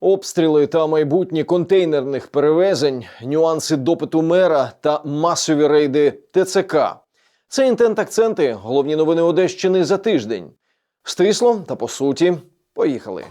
Обстріли та майбутні контейнерних перевезень, нюанси допиту мера та масові рейди ТЦК. Це інтент-акценти, головні новини Одещини за тиждень. Стисло та по суті, поїхали.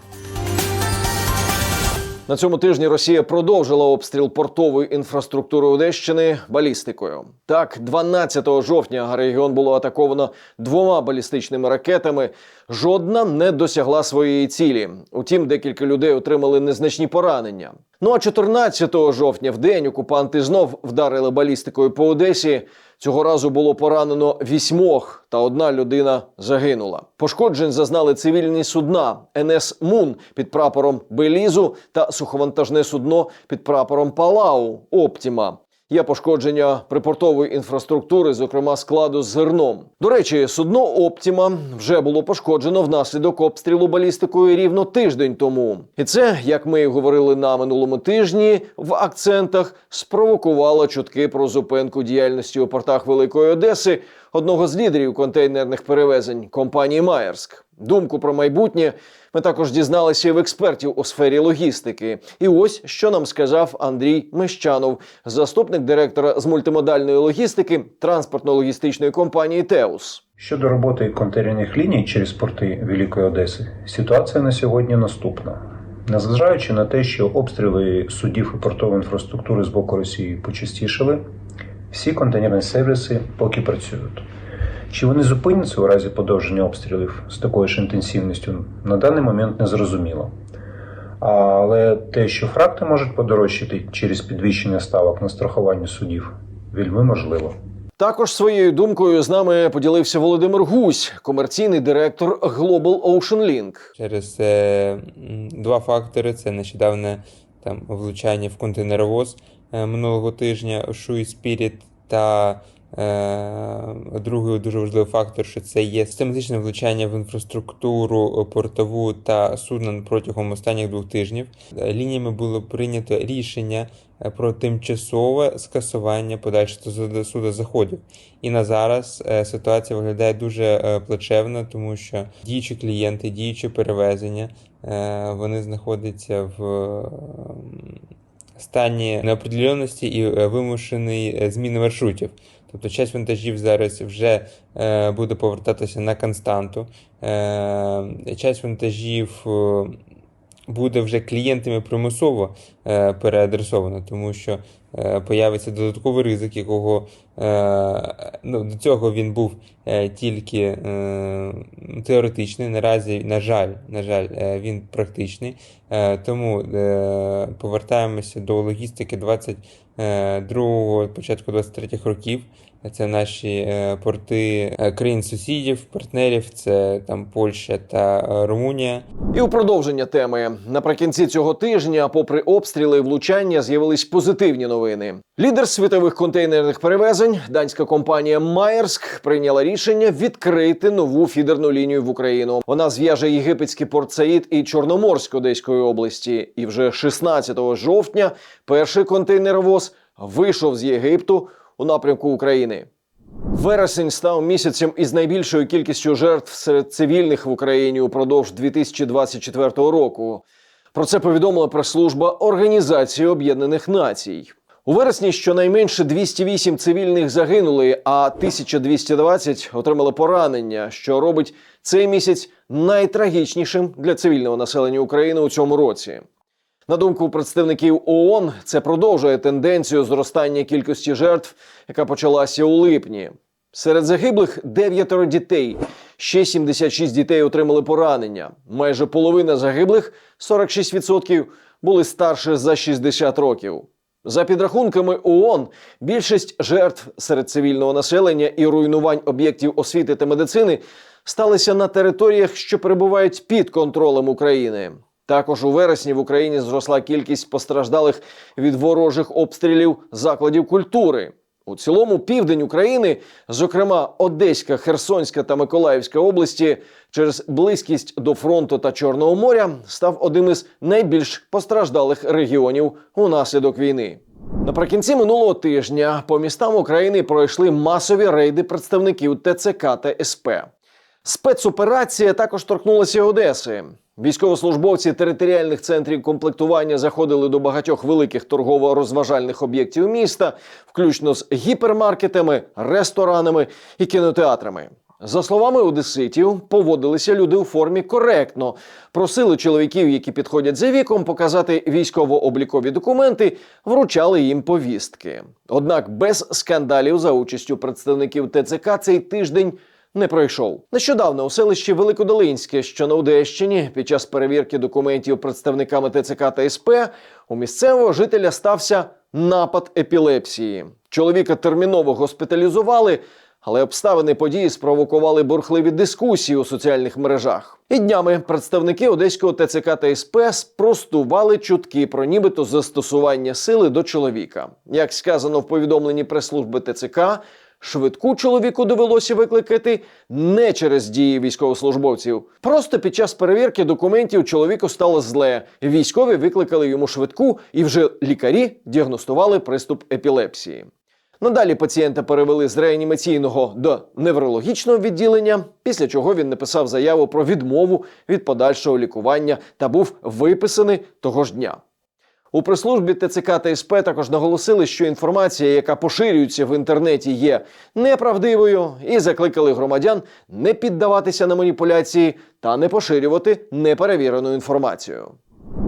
На цьому тижні Росія продовжила обстріл портової інфраструктури Одещини балістикою. Так, 12 жовтня регіон було атаковано двома балістичними ракетами. Жодна не досягла своєї цілі. Утім, декілька людей отримали незначні поранення. Ну а 14 жовтня в день окупанти знов вдарили балістикою по Одесі. Цього разу було поранено вісьмох, та одна людина загинула. Пошкоджень зазнали цивільні судна НС Мун під прапором Белізу та суховантажне судно під прапором Палау Оптіма. Є пошкодження припортової інфраструктури, зокрема складу з зерном. До речі, судно Оптіма вже було пошкоджено внаслідок обстрілу балістикою рівно тиждень тому. І це, як ми і говорили на минулому тижні, в акцентах спровокувало чутки про зупинку діяльності у портах Великої Одеси одного з лідерів контейнерних перевезень компанії Майерськ. Думку про майбутнє ми також дізналися і в експертів у сфері логістики. І ось що нам сказав Андрій Мещанов, заступник директора з мультимодальної логістики транспортно-логістичної компанії Теус. Щодо роботи контейнерних ліній через порти Великої Одеси, ситуація на сьогодні наступна. Незважаючи на те, що обстріли судів і портової інфраструктури з боку Росії почастішали, всі контейнерні сервіси поки працюють. Чи вони зупиняться у разі подовження обстрілів з такою ж інтенсивністю, на даний момент не зрозуміло. Але те, що фракти можуть подорожчати через підвищення ставок на страхування судів, вельми можливо. Також своєю думкою з нами поділився Володимир Гусь, комерційний директор Global Ocean Link. через е, два фактори: це нещодавне там влучання в контейнеровоз е, минулого тижня Шуй Спіріт та другий дуже важливий фактор, що це є систематичне влучання в інфраструктуру е, портову та суден протягом останніх двох тижнів. Е, Лініями було прийнято рішення е, про тимчасове скасування подальшого судозаходів. І на зараз е, ситуація виглядає дуже е, плачевно, тому що діючі клієнти, діючі перевезення, е, вони знаходяться в е, стані неопределеності і е, вимушеної е, зміни маршрутів. Тобто часть вантажів зараз вже е, буде повертатися на константу. Е, часть вантажів е, буде вже клієнтами примусово е, переадресовано, тому що е, появиться додатковий ризик, якого е, ну, до цього він був е, тільки е, теоретичний. Наразі, на жаль, на жаль, е, він практичний. Е, тому е, повертаємося до логістики 22-го, початку 23-х років. Це наші е, порти е, країн-сусідів, партнерів, це там Польща та е, Румунія. І у продовження теми наприкінці цього тижня, попри обстріли і влучання, з'явились позитивні новини. Лідер світових контейнерних перевезень, данська компанія Майерськ, прийняла рішення відкрити нову фідерну лінію в Україну. Вона зв'яже єгипетський порт Саїд і Чорноморськ Одеської області. І вже 16 жовтня перший контейнеровоз вийшов з Єгипту у напрямку України. Вересень став місяцем із найбільшою кількістю жертв серед цивільних в Україні упродовж 2024 року. Про це повідомила прес-служба Організації Об'єднаних Націй. У вересні щонайменше 208 цивільних загинули, а 1220 отримали поранення, що робить цей місяць найтрагічнішим для цивільного населення України у цьому році. На думку представників ООН, це продовжує тенденцію зростання кількості жертв, яка почалася у липні. Серед загиблих дев'ятеро дітей. Ще 76 дітей отримали поранення. Майже половина загиблих 46% були старше за 60 років. За підрахунками ООН, більшість жертв серед цивільного населення і руйнувань об'єктів освіти та медицини сталися на територіях, що перебувають під контролем України. Також у вересні в Україні зросла кількість постраждалих від ворожих обстрілів закладів культури. У цілому південь України, зокрема Одеська, Херсонська та Миколаївська області, через близькість до фронту та Чорного моря став одним із найбільш постраждалих регіонів унаслідок війни. Наприкінці минулого тижня по містам України пройшли масові рейди представників ТЦК та СП. Спецоперація також торкнулася Одеси. Військовослужбовці територіальних центрів комплектування заходили до багатьох великих торгово-розважальних об'єктів міста, включно з гіпермаркетами, ресторанами і кінотеатрами. За словами одеситів, поводилися люди у формі коректно, просили чоловіків, які підходять за віком, показати військово-облікові документи, вручали їм повістки. Однак без скандалів за участю представників ТЦК цей тиждень не пройшов. Нещодавно у селищі Великодолинське, що на Одещині, під час перевірки документів представниками ТЦК та СП, у місцевого жителя стався напад епілепсії. Чоловіка терміново госпіталізували. Але обставини події спровокували бурхливі дискусії у соціальних мережах. І днями представники одеського ТЦК та СП спростували чутки про нібито застосування сили до чоловіка. Як сказано в повідомленні прес-служби ТЦК, швидку чоловіку довелося викликати не через дії військовослужбовців. Просто під час перевірки документів чоловіку стало зле. Військові викликали йому швидку, і вже лікарі діагностували приступ епілепсії. Надалі пацієнта перевели з реанімаційного до неврологічного відділення, після чого він написав заяву про відмову від подальшого лікування та був виписаний того ж дня. У прес-службі ТЦК та СП також наголосили, що інформація, яка поширюється в інтернеті, є неправдивою, і закликали громадян не піддаватися на маніпуляції та не поширювати неперевірену інформацію.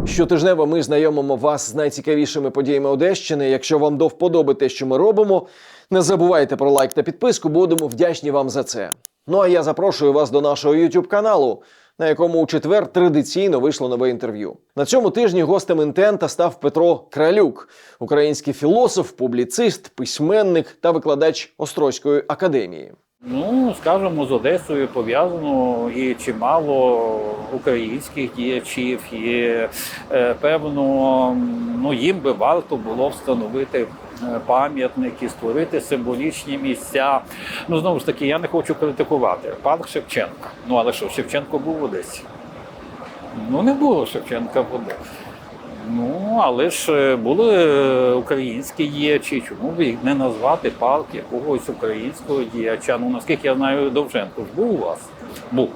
Щотижнево ми знайомимо вас з найцікавішими подіями Одещини. Якщо вам до вподоби те, що ми робимо, не забувайте про лайк та підписку, будемо вдячні вам за це. Ну а я запрошую вас до нашого YouTube каналу, на якому у четвер традиційно вийшло нове інтерв'ю. На цьому тижні гостем інтента став Петро Кралюк, український філософ, публіцист, письменник та викладач Острозької академії. Ну, скажімо, з Одесою пов'язано і чимало українських діячів, і е, певно, ну їм би варто було встановити пам'ятники, створити символічні місця. Ну знову ж таки, я не хочу критикувати парк Шевченка. Ну але що, Шевченко був в Одесі? Ну не було Шевченка в Одесі. Ну, але ж е, були е, українські діячі. Чому б їх не назвати парк якогось українського діяча? Ну наскільки я знаю, Довженко ж був у вас? Був.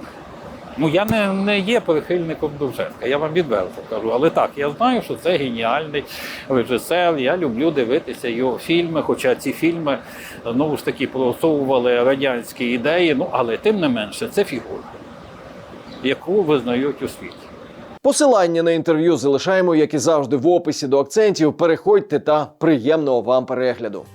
Ну я не, не є прихильником Довженка, я вам відверто кажу. Але так, я знаю, що це геніальний режисер. Я люблю дивитися його фільми, хоча ці фільми знову ж таки просовували радянські ідеї. Ну але тим не менше, це фігура, яку визнають у світі. Посилання на інтерв'ю залишаємо, як і завжди, в описі до акцентів. Переходьте та приємного вам перегляду.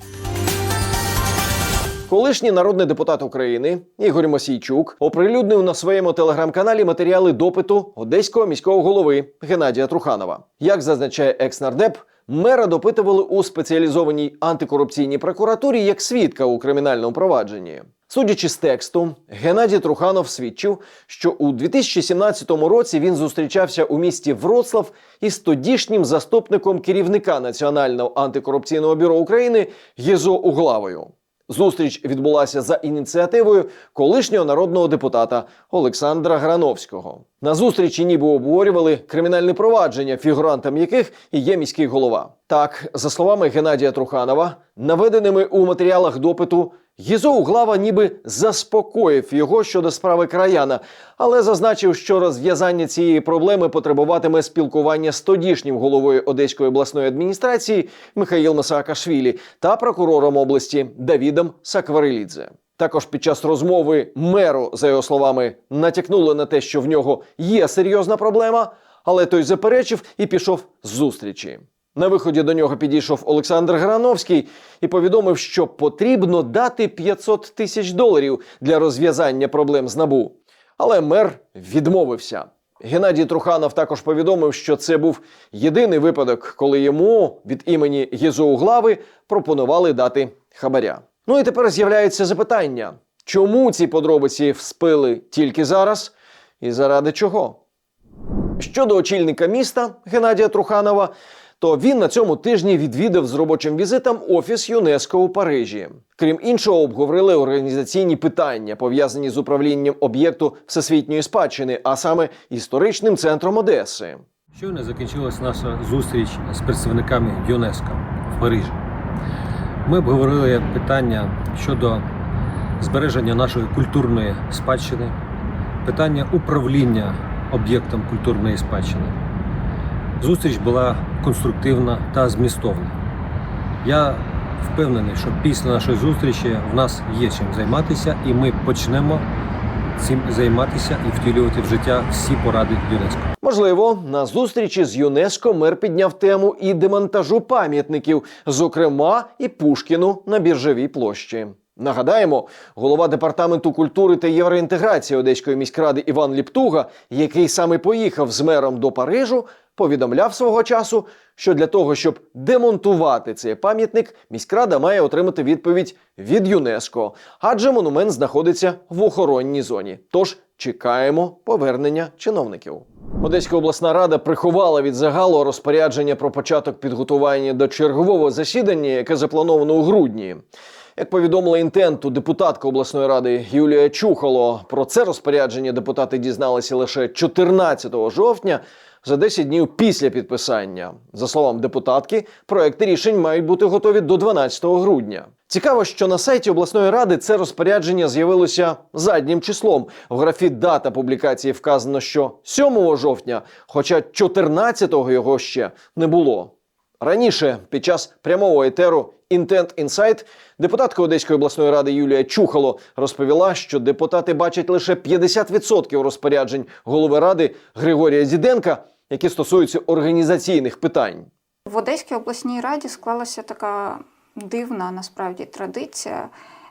Колишній народний депутат України Ігор Мосійчук оприлюднив на своєму телеграм-каналі матеріали допиту одеського міського голови Геннадія Труханова. Як зазначає екс-нардеп, мера допитували у спеціалізованій антикорупційній прокуратурі як свідка у кримінальному провадженні. Судячи з тексту, Геннадій Труханов свідчив, що у 2017 році він зустрічався у місті Вроцлав із тодішнім заступником керівника Національного антикорупційного бюро України Єзо Углавою. Зустріч відбулася за ініціативою колишнього народного депутата Олександра Грановського. На зустрічі ніби обговорювали кримінальне провадження, фігурантом яких і є міський голова. Так, за словами Геннадія Труханова, наведеними у матеріалах допиту, Єзо Углава ніби заспокоїв його щодо справи краяна, але зазначив, що розв'язання цієї проблеми потребуватиме спілкування з тодішнім головою Одеської обласної адміністрації Михаїл Саакашвілі та прокурором області Давідом Сакварелідзе. Також під час розмови меру, за його словами, натякнули на те, що в нього є серйозна проблема, але той заперечив і пішов з зустрічі. На виході до нього підійшов Олександр Грановський і повідомив, що потрібно дати 500 тисяч доларів для розв'язання проблем з набу. Але мер відмовився. Геннадій Труханов також повідомив, що це був єдиний випадок, коли йому від імені Єзоуглави пропонували дати хабаря. Ну і тепер з'являється запитання: чому ці подробиці вспили тільки зараз і заради чого? Щодо очільника міста Геннадія Труханова, то він на цьому тижні відвідав з робочим візитом офіс ЮНЕСКО у Парижі. Крім іншого, обговорили організаційні питання, пов'язані з управлінням об'єкту всесвітньої спадщини, а саме історичним центром Одеси. Щойно закінчилась наша зустріч з представниками ЮНЕСКО в Парижі. Ми обговорили питання щодо збереження нашої культурної спадщини, питання управління об'єктом культурної спадщини. Зустріч була конструктивна та змістовна. Я впевнений, що після нашої зустрічі в нас є чим займатися, і ми почнемо цим займатися і втілювати в життя всі поради ЮНЕСКО. Можливо, на зустрічі з ЮНЕСКО мер підняв тему і демонтажу пам'ятників, зокрема і Пушкіну на біржевій площі. Нагадаємо, голова департаменту культури та євроінтеграції Одеської міськради Іван Ліптуга, який саме поїхав з мером до Парижу, повідомляв свого часу, що для того, щоб демонтувати цей пам'ятник, міськрада має отримати відповідь від ЮНЕСКО, адже монумент знаходиться в охоронній зоні. Тож чекаємо повернення чиновників. Одеська обласна рада приховала від загалу розпорядження про початок підготування до чергового засідання, яке заплановано у грудні. Як повідомила інтенту депутатка обласної ради Юлія Чухало, про це розпорядження депутати дізналися лише 14 жовтня, за 10 днів після підписання. За словами депутатки, проекти рішень мають бути готові до 12 грудня. Цікаво, що на сайті обласної ради це розпорядження з'явилося заднім числом. В графі дата публікації вказано, що 7 жовтня, хоча 14-го його ще не було. Раніше, під час прямого етеру Intent Insight, депутатка Одеської обласної ради Юлія Чухало розповіла, що депутати бачать лише 50% розпоряджень голови ради Григорія Зіденка, які стосуються організаційних питань. В Одеській обласній раді склалася така дивна насправді традиція.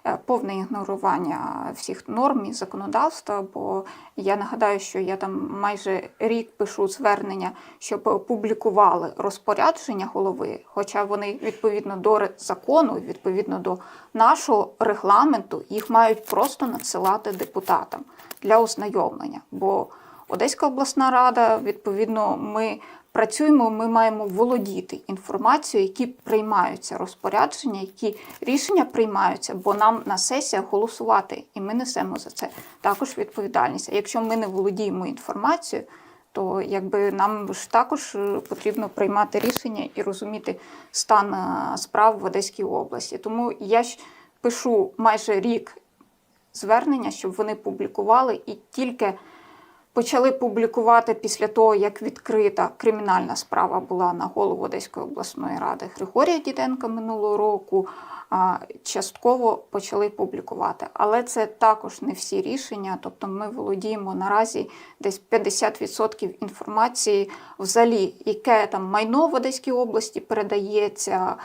Е, Повне ігнорування всіх норм і законодавства, бо я нагадаю, що я там майже рік пишу звернення, щоб публікували розпорядження голови, хоча вони відповідно до закону, відповідно до нашого регламенту, їх мають просто надсилати депутатам для ознайомлення. Бо Одеська обласна рада, відповідно, ми працюємо, ми маємо володіти інформацією, які приймаються розпорядження, які рішення приймаються, бо нам на сесіях голосувати, і ми несемо за це також відповідальність. А якщо ми не володіємо інформацією, то якби нам ж також е, потрібно приймати рішення і розуміти стан е, справ в Одеській області. Тому я ж пишу майже рік звернення, щоб вони публікували і тільки почали публікувати після того, як відкрита кримінальна справа була на голову Одеської обласної ради Григорія Діденка минулого року. Частково почали публікувати, але це також не всі рішення. Тобто, ми володіємо наразі десь 50% інформації, взагалі, яке там майно в Одеській області передається,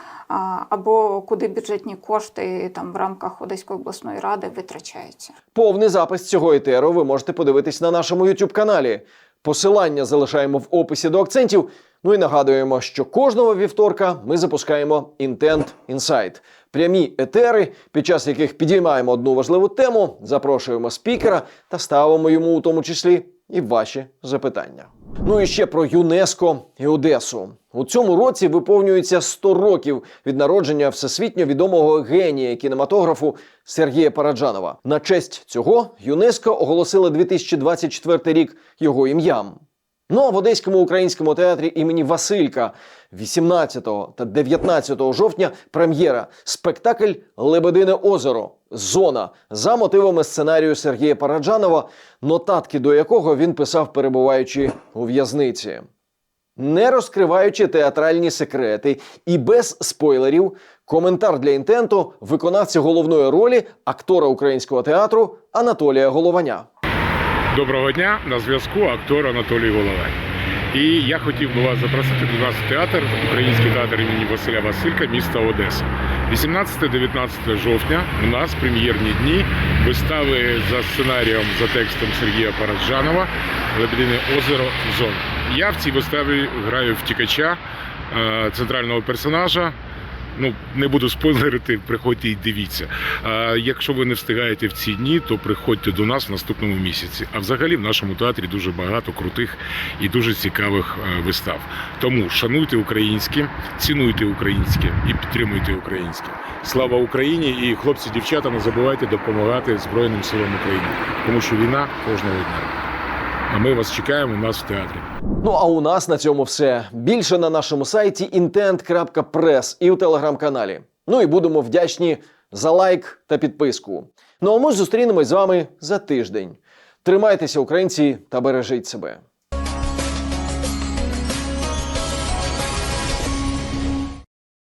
або куди бюджетні кошти там в рамках Одеської обласної ради витрачаються. Повний запис цього етеру ви можете подивитись на нашому youtube каналі. Посилання залишаємо в описі до акцентів. Ну і нагадуємо, що кожного вівторка ми запускаємо Intent Insight. Прямі етери, під час яких підіймаємо одну важливу тему, запрошуємо спікера та ставимо йому у тому числі і ваші запитання. Ну і ще про ЮНЕСКО і Одесу. У цьому році виповнюється 100 років від народження всесвітньо відомого генія кінематографу Сергія Параджанова. На честь цього ЮНЕСКО оголосило 2024 рік його ім'ям. Ну а в Одеському українському театрі імені Василька 18 та 19 жовтня прем'єра спектакль Лебедине озеро. Зона за мотивами сценарію Сергія Параджанова, нотатки до якого він писав, перебуваючи у в'язниці. Не розкриваючи театральні секрети і без спойлерів, коментар для інтенту виконавця головної ролі актора українського театру Анатолія Голованя. Доброго дня, на зв'язку актор Анатолій Головань. І я хотів би вас запросити до нас в театр, Український театр імені Василя Василька, міста Одеса. 18-19 жовтня у нас прем'єрні дні вистави за сценарієм, за текстом Сергія Параджанова Лебедине озеро Зон. Я в цій виставі граю втікача е, центрального персонажа. Ну, не буду спойлерити, приходьте і дивіться. А якщо ви не встигаєте в ці дні, то приходьте до нас в наступному місяці. А взагалі в нашому театрі дуже багато крутих і дуже цікавих е, вистав. Тому шануйте українське, цінуйте українське і підтримуйте українське. Слава Україні! І хлопці, дівчата, не забувайте допомагати Збройним силам України, тому що війна кожного дня. А ми вас чекаємо у нас в театрі. Ну а у нас на цьому все. Більше на нашому сайті intent.press і у телеграм-каналі. Ну і будемо вдячні за лайк та підписку. Ну а ми зустрінемось з вами за тиждень. Тримайтеся, українці, та бережіть себе.